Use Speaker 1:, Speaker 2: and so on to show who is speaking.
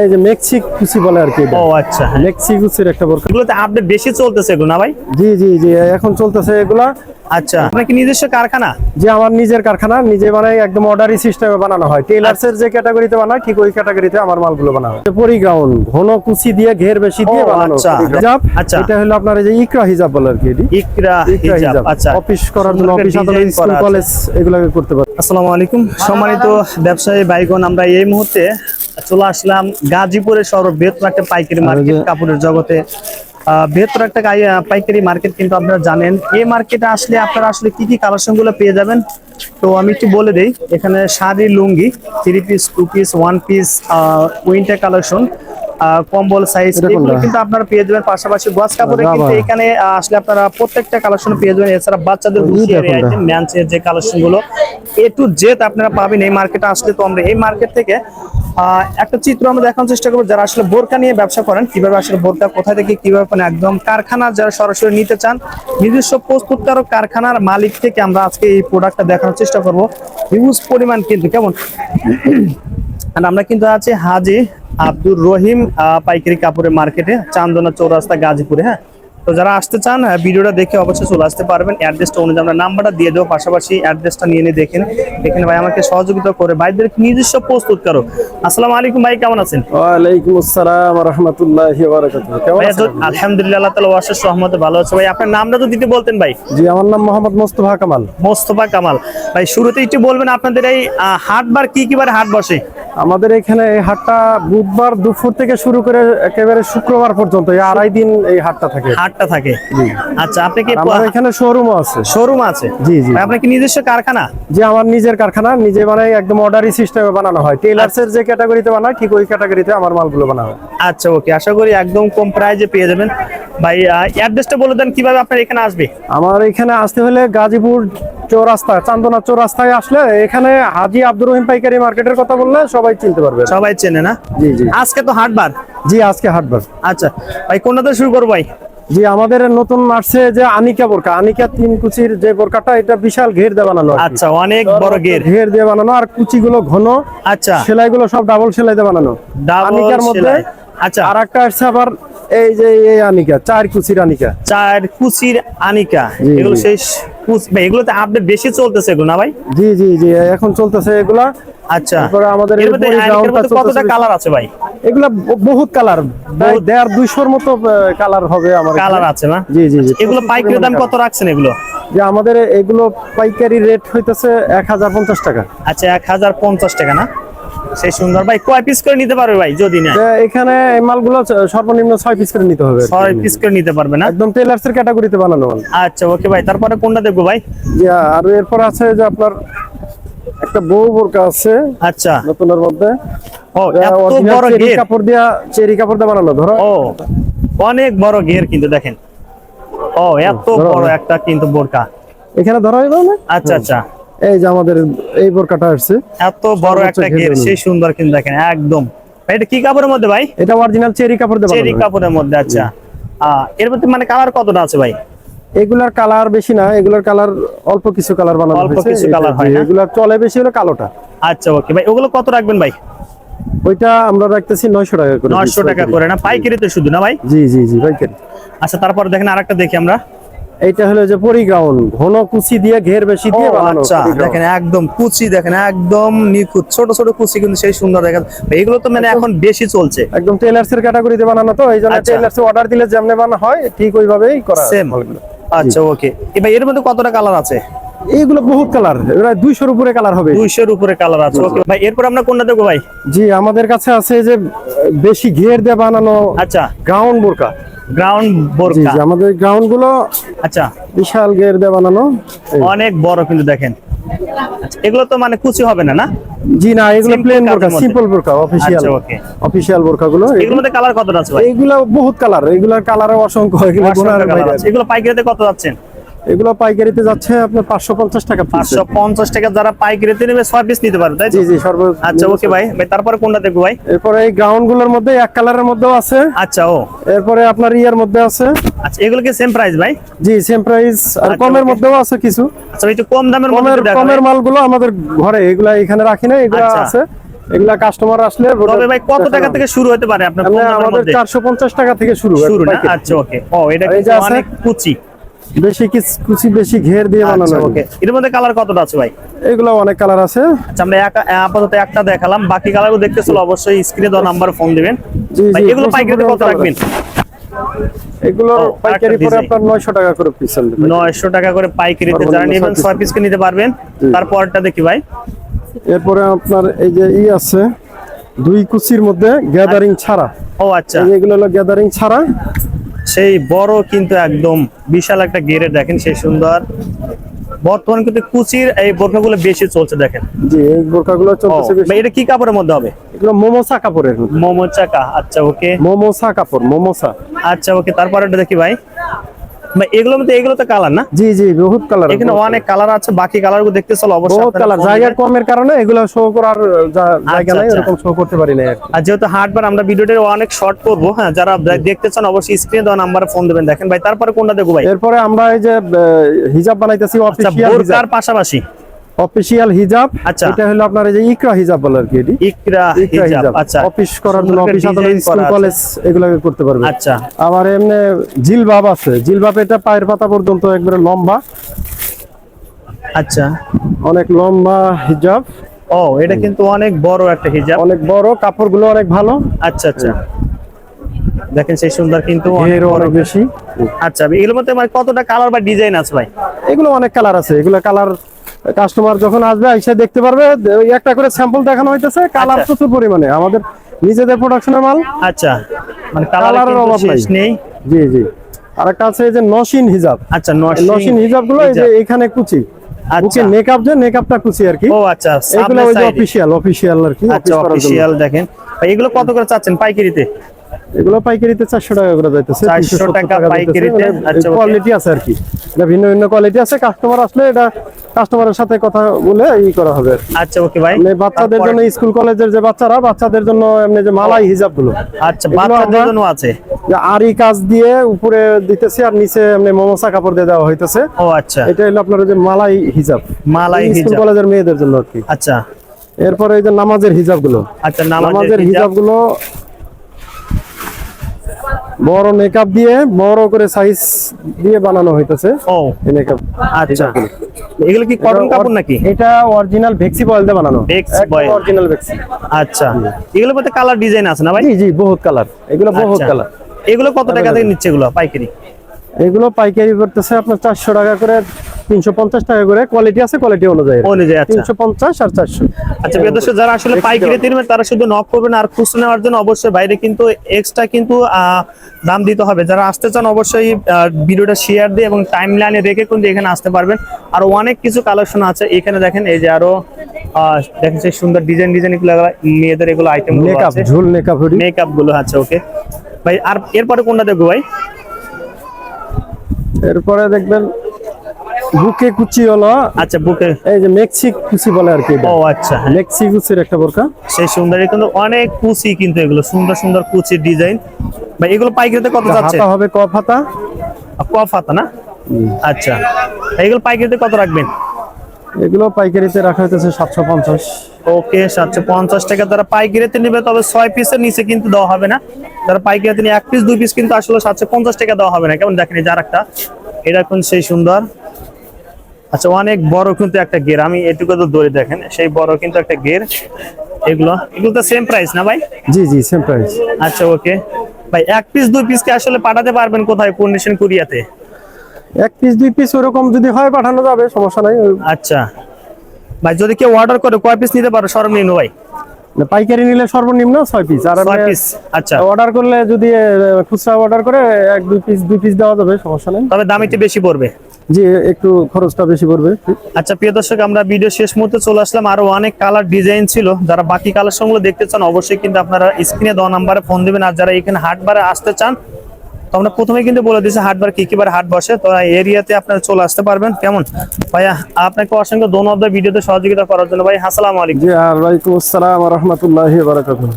Speaker 1: এই যে কুচি বলে আর কি
Speaker 2: ও আচ্ছা হ্যাঁ।
Speaker 1: মেক্সি কুচির একটা বোরকা
Speaker 2: এগুলোতে আপডেট বেশি চলতেছে এগুলো না ভাই?
Speaker 1: জি জি জি এখন চলতেছে এগুলা।
Speaker 2: আচ্ছা আপনার কি নিজস্ব কারখানা?
Speaker 1: যে আমার নিজের কারখানা নিজে বানাই একদম অর্ডারি সিস্টেমে বানানো হয়। যে ক্যাটাগরিতে বানায় ঠিক ওই ক্যাটাগরিতে আমার মালগুলো বানানো হয়। পরিগ্রাউন্ড ঘন কুচি দিয়ে ঘের বেশি দিয়ে বানানো
Speaker 2: আচ্ছা।
Speaker 1: হিজাব
Speaker 2: আচ্ছা।
Speaker 1: এটা হলো আপনার এই যে ইকরা হিজাব বলে আর কি এটি।
Speaker 2: ইকরা হিজাব। আচ্ছা।
Speaker 1: অফিস করার জন্য অফিস আদালত স্কুল কলেজ এগুলোকে করতে পারে।
Speaker 2: আসসালামু আলাইকুম। সম্মানিত ব্যবসায়ী ভাইগণ আমরা এই মুহূর্তে চলে আসলাম গাজীপুরের সর্ববৃহত্তম একটা পাইকারি মার্কেট কাপড়ের জগতে। বৃহত্তর একটা পাইকারি মার্কেট কিন্তু আপনারা জানেন। এই মার্কেটে আসলে আপনারা আসলে কি কি কালেকশনগুলো পেয়ে যাবেন? তো আমি একটু বলে দিই এখানে sari lungi three piece two piece one piece winter collection কম্বল সাইজ এগুলো কিন্তু আপনারা পেয়ে যাবেন। পাশাপাশি গস কাপড়ে কিন্তু এখানে আসলে আপনারা প্রত্যেকটা কালেকশন পেয়ে যাবেন। এছাড়া বাচ্চাদের আইটেম ম্যানচের যে কালেকশনগুলো এ টু জেড আপনারা পাবেন এই মার্কেটে আসলে। তো আমরা এই মার্কেট থেকে একটা চিত্র আমরা দেখানোর চেষ্টা করব, যারা আসলে বোরকা নিয়ে ব্যবসা করেন, কীভাবে আসলে বোরকা কোথা থেকে কীভাবে মানে একদম কারখানা, যারা সরাসরি নিতে চান, নিজস্ব প্রস্তুতকারক কারখানার মালিক থেকে আমরা আজকে এই প্রোডাক্টটা দেখানোর চেষ্টা করব। হিউজ পরিমাণ কিন্তু, কেমন? আমরা কিন্তু আছি হাজি আব্দুর রহিম পাইকারি কাপড়ের মার্কেটে চান্দনা চৌরাস্তা গাজীপুরে হ্যাঁ? তো যারা আসতে চান ভিডিওটা দেখে অবশ্যই চলে আসতে পারবেন। অ্যাড্রেসটা অনুযায়ী আমরা নাম্বারটা দিয়ে দেবো পাশাপাশি অ্যাড্রেসটা নিয়ে নিয়ে দেখেন। এখানে ভাই আমাকে সহযোগিতা করে ভাইদের নিজস্ব প্রস্তুত করো। আসসালামু আলাইকুম ভাই কেমন আছেন?
Speaker 1: ওয়ালাইকুম আসসালাম রহমতুল্লাহি বারাকাতুহু কেমন আছেন?
Speaker 2: আলহামদুলিল্লাহ আল্লাহ তালা ওয়াশের সহমতে ভালো আছে। ভাই আপনার নামটা তো দিতে বলতেন ভাই।
Speaker 1: জি আমার নাম মোহাম্মদ মোস্তফা কামাল।
Speaker 2: মোস্তফা কামাল। ভাই শুরুতে একটু বলবেন আপনাদের এই আহ, হাট বার কি কি বার হাট বসে?
Speaker 1: আমাদের এখানে এই হাটটা বুধবার দুপুর থেকে শুরু করে একেবারে শুক্রবার পর্যন্ত এই আড়াই দিন এই হাটটা থাকে।
Speaker 2: হাটটা থাকে? আচ্ছা আপনি কি
Speaker 1: আমার এখানে শোরুমও আছে।
Speaker 2: শোরুম আছে?
Speaker 1: জি, জি।
Speaker 2: ভাই, আপনার কি নিজস্ব কারখানা?
Speaker 1: যে আমার নিজের কারখানা নিজে বানাই একদম অর্ডারি সিস্টেমে বানানো হয়। টেলার্স এর যে ক্যাটাগরিতে বানায় ঠিক ওই ক্যাটাগরিতে আমার মালগুলো বানানো হয়।
Speaker 2: আচ্ছা ওকে আশা করি একদম কম প্রাইজে পেয়ে যাবেন। ভাই অ্যাড্রেসটা বলে দেন কীভাবে আপনার এখানে আসবে?
Speaker 1: আমার এখানে আসতে হলে গাজীপুর চৌরাস্তা চান্দনা চৌরাস্তায় আসলে এখানে হাজি আব্দুর রহিম পাইকারি মার্কেটের কথা বললে সবাই চিনতে পারবে।
Speaker 2: সবাই চেনে না?
Speaker 1: জি জি।
Speaker 2: আজকে তো হাটবার
Speaker 1: জি আজকে হাটবার
Speaker 2: আচ্ছা ভাই কোনটা শুরু করব ভাই?
Speaker 1: জি আমাদের নতুন আসছে যে আনিকা বোরকা। আনিকা তিন কুচির যে বোরকাটা এটা বিশাল ঘের দিয়ে বানানো
Speaker 2: আচ্ছা অনেক বড় ঘের।
Speaker 1: ঘের দিয়ে বানানো আর কুচিগুলো ঘন।
Speaker 2: আচ্ছা।
Speaker 1: সেলাইগুলো সব ডাবল সেলাই দিয়ে বানানো আনিকার মধ্যে।
Speaker 2: আচ্ছা।
Speaker 1: আর একটা আসছে আবার এই যে এই আনিকা চার কুচির আনিকা।
Speaker 2: চার কুচির আনিকা। এগুলো
Speaker 1: জি।
Speaker 2: সেই কুচ- আপডেট বেশি চলতেছে এগুলো না ভাই?
Speaker 1: জি জি জি এখন চলতেছে এগুলা।
Speaker 2: আচ্ছা।
Speaker 1: তারপরে আমাদের
Speaker 2: কতটা কালার আছে ভাই?
Speaker 1: এগুলা বহুত কালার। দেড় দুইশোর মতো কালার হবে আমার
Speaker 2: কালার আছে না?
Speaker 1: জি জি জি।
Speaker 2: এগুলো পাইকারি দাম কত রাখছেন এগুলো?
Speaker 1: যে আমাদের এগুলো পাইকারি রেট হইতেছে এক হাজার পঞ্চাশ টাকা।
Speaker 2: আচ্ছা এক হাজার পঞ্চাশ টাকা না? সেই সুন্দর। ভাই কয় পিস করে নিতে পারবে ভাই যদি না
Speaker 1: এখানে এই মালগুলো সর্বনিম্ন ছয় পিস করে নিতে হবে
Speaker 2: ছয় পিস করে নিতে পারবে না?
Speaker 1: একদম টেলার্স এর ক্যাটাগরিতে বানানো
Speaker 2: আচ্ছা ওকে ভাই তারপরে কোনটা দেখব ভাই?
Speaker 1: আর এরপর আছে যে আপনার একটা বউ বোরকা আছে
Speaker 2: আচ্ছা।
Speaker 1: নতুনের মধ্যে।
Speaker 2: ও এত বড়
Speaker 1: চেরি
Speaker 2: গের
Speaker 1: কাপড় দিয়া চেরি কাপড় দিয়ে বানানো ধরো।
Speaker 2: ও অনেক বড় গের কিন্তু দেখেন। ও এত বড় একটা কিন্তু বোরকা।
Speaker 1: এখানে ধরো না
Speaker 2: আচ্ছা আচ্ছা।
Speaker 1: এই যে আমাদের এই বোরকাটা আসছে।
Speaker 2: এত বড় একটা গের সেই সুন্দর কিন্তু দেখেন একদম। এটা কি কাপড়ের মধ্যে ভাই?
Speaker 1: এটা অরিজিনাল চেরি কাপড় দিয়ে
Speaker 2: চেরি কাপড়ের মধ্যে আচ্ছা। এর মধ্যে মানে কালার কতটা আছে ভাই?
Speaker 1: এগুলার কালার বেশি না এগুলার কালার অল্প কিছু কালার বানানো
Speaker 2: অল্প কিছু colour হয় না?
Speaker 1: এগুলার চলে বেশি হলো কালোটা।
Speaker 2: আচ্ছা ওকে ভাই ওগুলো কত রাখবেন ভাই?
Speaker 1: ওইটা আমরা রাখতেছি নয়শো টাকা করে
Speaker 2: নয়শো টাকা করে না? পাইকারিতে শুধু না ভাই?
Speaker 1: জি জি জি পাইকারি।
Speaker 2: আচ্ছা তারপর দেখেন আরেকটা দেখি আমরা।
Speaker 1: এইটা হলো যে পরিগ্রাউন্ড ঘন কুচি দিয়ে ঘের বেশি দিয়ে বানানো
Speaker 2: আচ্ছা দেখেন একদম কুচি দেখেন একদম নিখুঁত ছোট ছোট কুচি কিন্তু সেই সুন্দর দেখেন এগুলো তো মানে এখন বেশি চলছে।
Speaker 1: একদম টেলার্স এর ক্যাটাগরিতে বানানো তো এই জন্য
Speaker 2: আচ্ছা।
Speaker 1: টেলার্স অর্ডার দিলে যেমন বানানো হয় ঠিক ওইভাবেই করা
Speaker 2: সেম। আচ্ছা ওকে এবার এর মধ্যে কতটা কালার আছে?
Speaker 1: এইগুলো বহুত কালার এরা দুইশোর উপরে কালার হবে।
Speaker 2: দুইশোর উপরে কালার আছে ওকে ভাই এরপর আমরা কোনটা দেখব ভাই?
Speaker 1: জি আমাদের কাছে আছে যে বেশি ঘের দিয়ে বানানো
Speaker 2: আচ্ছা।
Speaker 1: গ্রাউন্ড বোরকা
Speaker 2: গ্রাউন্ড বোরকা।
Speaker 1: আমাদের গ্রাউন্ডগুলো
Speaker 2: আচ্ছা।
Speaker 1: বিশাল গের দিয়ে বানানো।
Speaker 2: অনেক বড় কিন্তু দেখেন। আচ্ছা, এগুলো তো মানে কুচি হবে না না?
Speaker 1: জি না এগুলো প্লেন বোরকা সিম্পল বোরকা অফিশিয়াল. অফিশিয়াল বোরকা গুলো
Speaker 2: মধ্যে কালার কতটা আছে ভাই?
Speaker 1: এগুলো বহুত কালার এগুলোর কালার অসংখ্য এগুলো
Speaker 2: পাইকারিতে কত যাচ্ছেন?
Speaker 1: এগুলো পাইকারিতে যাচ্ছে আপনার পাঁচশো পঞ্চাশ টাকা
Speaker 2: পাঁচশো পঞ্চাশ টাকা যারা পাইকারিতে নেবে ছয় পিস নিতে পারবে তাই
Speaker 1: জি জি সর্ব
Speaker 2: আচ্ছা ওকে ভাই। ভাই তারপরে কোনটা দেখব ভাই?
Speaker 1: এরপরে এই গ্রাউন্ডগুলোর মধ্যে এক কালারের মধ্যেও আছে।
Speaker 2: আচ্ছা ও।
Speaker 1: এরপরে আপনার ইয়ার মধ্যে আছে।
Speaker 2: আচ্ছা এগুলো কি সেম প্রাইস ভাই?
Speaker 1: জি সেম প্রাইস আর
Speaker 2: আচ্ছা,
Speaker 1: কমের মধ্যেও আছে কিছু।
Speaker 2: আচ্ছা একটু কম দামের মধ্যে
Speaker 1: কমের মালগুলো আমাদের ঘরে এগুলা এখানে রাখি না এগুলো
Speaker 2: আচ্ছা।
Speaker 1: আছে। এগুলা কাস্টমার আসলে
Speaker 2: তবে ভাই কত টাকা থেকে শুরু হতে পারে আপনার
Speaker 1: আমাদের
Speaker 2: মধ্যে?
Speaker 1: চারশো পঞ্চাশ টাকা থেকে শুরু
Speaker 2: শুরু না? আচ্ছা ওকে ও এটা কিন্তু অনেক কুচি।
Speaker 1: বেশি কুচি বেশি ঘের দিয়ে বানানো
Speaker 2: আচ্ছা
Speaker 1: ওকে
Speaker 2: ওকে এর মধ্যে কালার কতটা আছে ভাই?
Speaker 1: এগুলো অনেক কালার আছে।
Speaker 2: আচ্ছা আমরা আপাতত একটা দেখালাম। বাকি কালারও দেখতে চলো অবশ্যই স্ক্রিনে দেওয়া নাম্বার ফোন দিবেন। ভাই, এগুলো পাইকারিতে কত রাখবেন?
Speaker 1: এগুলোর পাইকারি পরে আপনার নয়শো টাকা করে পিস
Speaker 2: নয়শো টাকা করে পাইকারিতে যারা নেবেন। নিতে পারবেন। তারপরটা দেখি ভাই।
Speaker 1: এরপরে আপনার এই যে ই আছে দুই কুচির মধ্যে গ্যাদারিং ছাড়া।
Speaker 2: ও আচ্ছা।
Speaker 1: এগুলো হলো গ্যাদারিং ছাড়া।
Speaker 2: সেই বড় কিন্তু একদম বিশাল একটা গেরে দেখেন সেই সুন্দর। বর্তমান কিন্তু কুচির এই বোরখাগুলো বেশি চলছে দেখেন।
Speaker 1: জি এই চলছে বেশি।
Speaker 2: এটা কি কাপড়ের মধ্যে হবে?
Speaker 1: এগুলো মোমোসা কাপড়ের মধ্যে।
Speaker 2: মোমো চাকা আচ্ছা ওকে।
Speaker 1: মোমোসা কাপড় মোমোসা।
Speaker 2: আচ্ছা ওকে তারপর এটা দেখি ভাই। মধ্যে এগুলো তো কালার না?
Speaker 1: জি জি বহুত কালার
Speaker 2: এখানে অনেক কালার আছে বাকি কালারগুলো দেখতে চলো অবশ্যই
Speaker 1: বহুত কালার জায়গা কমের কারণে এগুলো শো করার জায়গা নাই
Speaker 2: আচ্ছা।
Speaker 1: এরকম শো করতে পারি না আর
Speaker 2: যেহেতু হাটবার আমরা ভিডিওটা অনেক শর্ট করব হ্যাঁ যারা দেখতে চান অবশ্যই স্ক্রিনে দেওয়া নাম্বারে ফোন দেবেন। দেখেন ভাই তারপরে কোনটা দেখব ভাই?
Speaker 1: এরপরে আমরা এই যে হিজাব বানাইতেছি
Speaker 2: আচ্ছা
Speaker 1: অফিসিয়াল
Speaker 2: বোরকার পাশাপাশি।
Speaker 1: অফিসিয়াল হিজাব
Speaker 2: আচ্ছা।
Speaker 1: এটা হলো আপনার এই যে ইকরা হিজাব বলে আর কি এটি।
Speaker 2: ইকরা হিজাব আচ্ছা।
Speaker 1: অফিস করার জন্য অফিস আদালত স্কুল কলেজ এগুলো করতে পারবে।
Speaker 2: আচ্ছা।
Speaker 1: আবার এমনি জিলবাব আছে। জিলবাব এটা পায়ের পাতা পর্যন্ত একবারে লম্বা।
Speaker 2: আচ্ছা।
Speaker 1: অনেক লম্বা হিজাব
Speaker 2: ও এটা কিন্তু অনেক বড় একটা হিজাব
Speaker 1: অনেক বড় কাপড়গুলো অনেক ভালো।
Speaker 2: আচ্ছা আচ্ছা। দেখেন সেই সুন্দর কিন্তু অনেক
Speaker 1: বেশি।
Speaker 2: আচ্ছা এগুলোর মধ্যে মানে কতটা কালার বা ডিজাইন আছে ভাই?
Speaker 1: এগুলো অনেক কালার আছে। এগুলো কালার কাস্টমার যখন আসবে এসে দেখতে পারবে। একটা করে স্যাম্পল দেখানো হইতেছে কালার
Speaker 2: আচ্ছা।
Speaker 1: প্রচুর পরিমাণে। আমাদের নিজেদের প্রোডাকশনের মাল।
Speaker 2: আচ্ছা। মানে
Speaker 1: কালারের অভাব নাই। জি জি। আর একটা আছে এই যে নসিন হিজাব
Speaker 2: আচ্ছা
Speaker 1: নসিন হিজাবগুলো এই যে এখানে কুচি।
Speaker 2: আচ্ছা।
Speaker 1: মেকআপ যে মেকআপটা কুচি আর কি।
Speaker 2: ও আচ্ছা
Speaker 1: এগুলো ওই যে অফিসিয়াল অফিসিয়াল আর কি
Speaker 2: আচ্ছা অফিসিয়াল দেখেন। এগুলো কত করে চাচ্ছেন পাইকারিতে?
Speaker 1: এগুলো পাইকারিতে চারশো টাকা করে যাইতেছে
Speaker 2: 400 টাকা পাইকারিতে, আচ্ছা,
Speaker 1: কোয়ালিটি আছে আর কি। এটা ভিন্ন ভিন্ন কোয়ালিটি আছে কাস্টমার আসলে এটা কাস্টমারের সাথে কথা বলে ই করা হবে
Speaker 2: আচ্ছা ওকে ভাই।
Speaker 1: মানে বাচ্চাদের জন্য স্কুল কলেজের যে বাচ্চারা বাচ্চাদের জন্য এমনি যে মালাই হিজাবগুলো
Speaker 2: আচ্ছা বাচ্চাদের জন্য আছে?
Speaker 1: যে আরি কাজ দিয়ে উপরে দিতেছি আর নিচে এমনি মোমোসা কাপড় দিয়ে দেওয়া হইতেছে।
Speaker 2: ও আচ্ছা।
Speaker 1: এটা হলো আপনার ওই যে মালাই হিজাব।
Speaker 2: মালাই হিজাব স্কুল
Speaker 1: কলেজের মেয়েদের জন্য আর কি।
Speaker 2: আচ্ছা।
Speaker 1: এরপরে এই যে নামাজের হিজাবগুলো
Speaker 2: আচ্ছা
Speaker 1: নামাজের হিজাব। গুলো বড় মেকআপ দিয়ে বড় করে সাইজ দিয়ে বানানো হইতেছে।
Speaker 2: ও
Speaker 1: মেকআপ
Speaker 2: আচ্ছা। এগুলো কি কটন কাপড় নাকি?
Speaker 1: এটা অরিজিনাল ভেক্সি বয়েল দিয়ে বানানো।
Speaker 2: ভেক্সি বয়েল।
Speaker 1: অরিজিনাল ভেক্সি
Speaker 2: আচ্ছা। এগুলোর মধ্যে কালার ডিজাইন আছে না ভাই?
Speaker 1: জি জি বহুত কালার এগুলো বহুত
Speaker 2: আচ্ছা।
Speaker 1: কালার
Speaker 2: এগুলো কত টাকা থেকে নিচ্ছে এগুলো পাইকারি?
Speaker 1: এগুলো পাইকারি করতেছে আপনার চারশো টাকা করে তিনশো পঞ্চাশ টাকা করে। কোয়ালিটি আছে কোয়ালিটি অনুযায়ী।
Speaker 2: অনুযায়ী আচ্ছা।
Speaker 1: তিনশো পঞ্চাশ আর চারশো।
Speaker 2: আচ্ছা যারা আসলে পাইকারি কিনবেন তারা শুধু নক করবেন আর খুচরা নেওয়ার জন্য অবশ্যই বাইরে কিন্তু এক্সট্রা কিন্তু দাম দিতে হবে। যারা আসতে চান অবশ্যই ভিডিওটা শেয়ার দিয়ে এবং টাইম লাইনে রেখে কিন্তু এখানে আসতে পারবেন। আর অনেক কিছু কালেকশন আছে। এখানে দেখেন এই যে আরও দেখেন সেই সুন্দর ডিজাইন ডিজাইন এগুলো মেয়েদের এগুলো আইটেম
Speaker 1: মেকআপ ঝুল মেকআপ
Speaker 2: মেকআপগুলো আছে ওকে ভাই আর এরপরে কোনটা দেখব ভাই?
Speaker 1: এরপরে দেখবেন বুকে কুচি হলো।
Speaker 2: আচ্ছা বুকে।
Speaker 1: এই যে মেক্সিক কুচি বলে আর কি।
Speaker 2: ও আচ্ছা
Speaker 1: মেক্সি কুচির একটা বোরকা।
Speaker 2: সেই সুন্দর কিন্তু অনেক কুচি কিন্তু এগুলো সুন্দর সুন্দর কুচির ডিজাইন। ভাই এগুলো পাইকারিতে কত যাচ্ছে?
Speaker 1: হাতা হবে কফ হাতা?
Speaker 2: কফ হাতা না? আচ্ছা এগুলো পাইকারিতে কত রাখবেন?
Speaker 1: এগুলো পাইকারিতে রাখা হইতেছে সাতশো পঞ্চাশ।
Speaker 2: ওকে সাতশো পঞ্চাশ টাকা। যারা পাইকারিতে নিবে তবে ছয় পিসের নিচে কিন্তু দেওয়া হবে না। যারা পাইকারিতে নিয়ে এক পিস দুই পিস কিন্তু আসলে সাতশো পঞ্চাশ টাকা দেওয়া হবে না। কেমন দেখেন যার একটা এটা এখন সেই সুন্দর? আচ্ছা অনেক বড় কিন্তু একটা গের আমি এটুকু তো দড়ি দেখেন সেই বড় কিন্তু একটা গের এগুলো এগুলো তো সেম প্রাইস না ভাই?
Speaker 1: জি জি সেম প্রাইস
Speaker 2: আচ্ছা ওকে। ভাই এক পিস দুই পিস কি আসলে পাঠাতে পারবেন কোথায়? কন্ডিশন কুরিয়াতে
Speaker 1: এক পিস দুই পিস ওরকম যদি হয় পাঠানো যাবে সমস্যা নাই।
Speaker 2: আচ্ছা। ভাই যদি কেউ অর্ডার করে কয় পিস নিতে পারো? সর্বনিম্ন ভাই।
Speaker 1: পাইকারি নিলে সর্বনিম্ন ছয় পিস আর
Speaker 2: পিস আচ্ছা।
Speaker 1: অর্ডার করলে যদি খুচরা অর্ডার করে এক দুই পিস দুই পিস দেওয়া যাবে সমস্যা নেই।
Speaker 2: তবে দাম একটু বেশি পড়বে।
Speaker 1: জি একটু খরচটা বেশি পড়বে।
Speaker 2: আচ্ছা প্রিয় দর্শক আমরা ভিডিও শেষ মুহূর্তে চলে আসলাম। আরও অনেক কালার ডিজাইন ছিল। যারা বাকি কালার সঙ্গে দেখতে চান অবশ্যই কিন্তু আপনারা স্ক্রিনে দেওয়া নাম্বারে ফোন দিবেন। আর যারা এখানে হাটবারে আসতে চান তো আমরা প্রথমে কিন্তু বলে দিয়েছি হাটবার কি কি বার হাট বসে। তো এরিয়াতে আপনারা চলে আসতে পারবেন। কেমন? ভাইয়া, আপনাকে অসংখ্য ধন্যবাদ। ভিডিওতে সহযোগিতা করার জন্য। ভাই, আসসালামু আলাইকুম।
Speaker 1: ওয়া রাহমাতুল্লাহি ওয়া বারাকাতুহ।